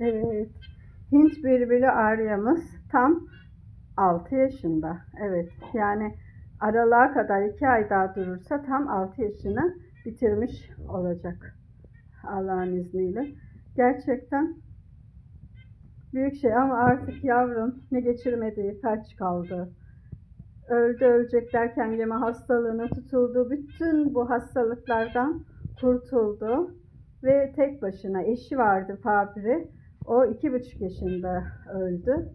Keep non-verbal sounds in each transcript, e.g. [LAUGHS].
Evet. Hint bülbülü Arya'mız tam 6 yaşında. Evet. Yani aralığa kadar 2 ay daha durursa tam 6 yaşını bitirmiş olacak. Allah'ın izniyle. Gerçekten büyük şey ama artık yavrum ne geçirmediği felç kaldı. Öldü ölecek derken yeme hastalığına tutuldu. Bütün bu hastalıklardan kurtuldu. Ve tek başına eşi vardı Fabri. O iki buçuk yaşında öldü.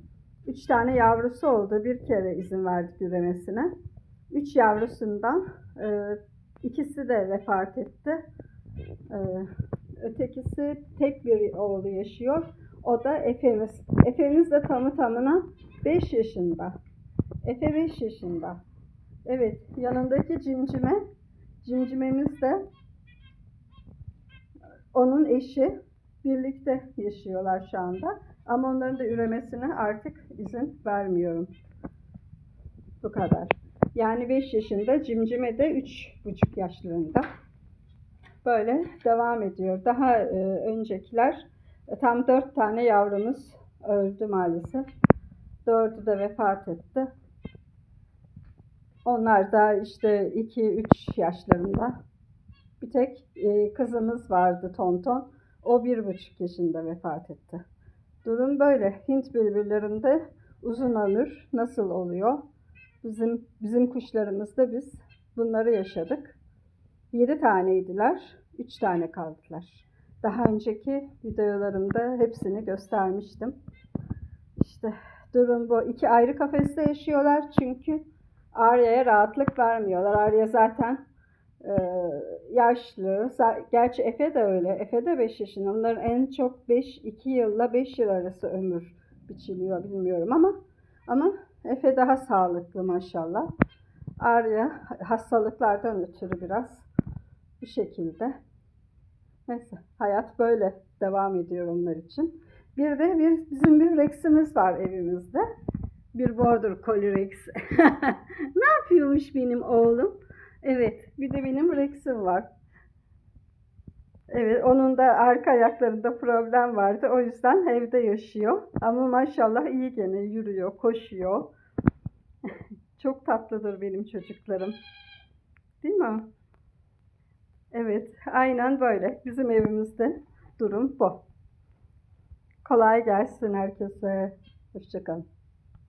Üç tane yavrusu oldu. Bir kere izin verdik üremesine. Üç yavrusundan e, ikisi de vefat etti. E, ötekisi tek bir oğlu yaşıyor. O da Efe'miz. Efe'miz de tamı tamına 5 yaşında. Efe 5 yaşında. Evet, yanındaki cimcime, cimcimemiz de onun eşi birlikte yaşıyorlar şu anda. Ama onların da üremesine artık izin vermiyorum. Bu kadar. Yani 5 yaşında, cimcime de 3,5 yaşlarında. Böyle devam ediyor. Daha e, öncekiler e, tam 4 tane yavrumuz öldü maalesef. Dördü de vefat etti. Onlar da işte 2-3 yaşlarında. Bir tek e, kızımız vardı Tonton. O bir buçuk yaşında vefat etti. Durum böyle. Hint bülbüllerinde uzun ömür nasıl oluyor? Bizim bizim kuşlarımızda biz bunları yaşadık. 7 taneydiler. 3 tane kaldılar. Daha önceki videolarımda hepsini göstermiştim. İşte durum bu. İki ayrı kafeste yaşıyorlar çünkü Arya'ya rahatlık vermiyorlar. Arya zaten yaşlı. Gerçi Efe de öyle. Efe de 5 yaşında. Onların en çok 5 2 yılla 5 yıl arası ömür biçiliyor bilmiyorum ama ama Efe daha sağlıklı maşallah. Arya hastalıklardan ötürü biraz bu şekilde. Neyse hayat böyle devam ediyor onlar için. Bir de bir bizim bir Rex'imiz var evimizde. Bir Border Collie Rex. [LAUGHS] ne yapıyormuş benim oğlum? Evet, bir de benim Rex'im var. Evet, onun da arka ayaklarında problem vardı. O yüzden evde yaşıyor. Ama maşallah iyi gene yürüyor, koşuyor. [LAUGHS] Çok tatlıdır benim çocuklarım. Değil mi? Evet, aynen böyle. Bizim evimizde durum bu. Kolay gelsin herkese. Hoşçakalın.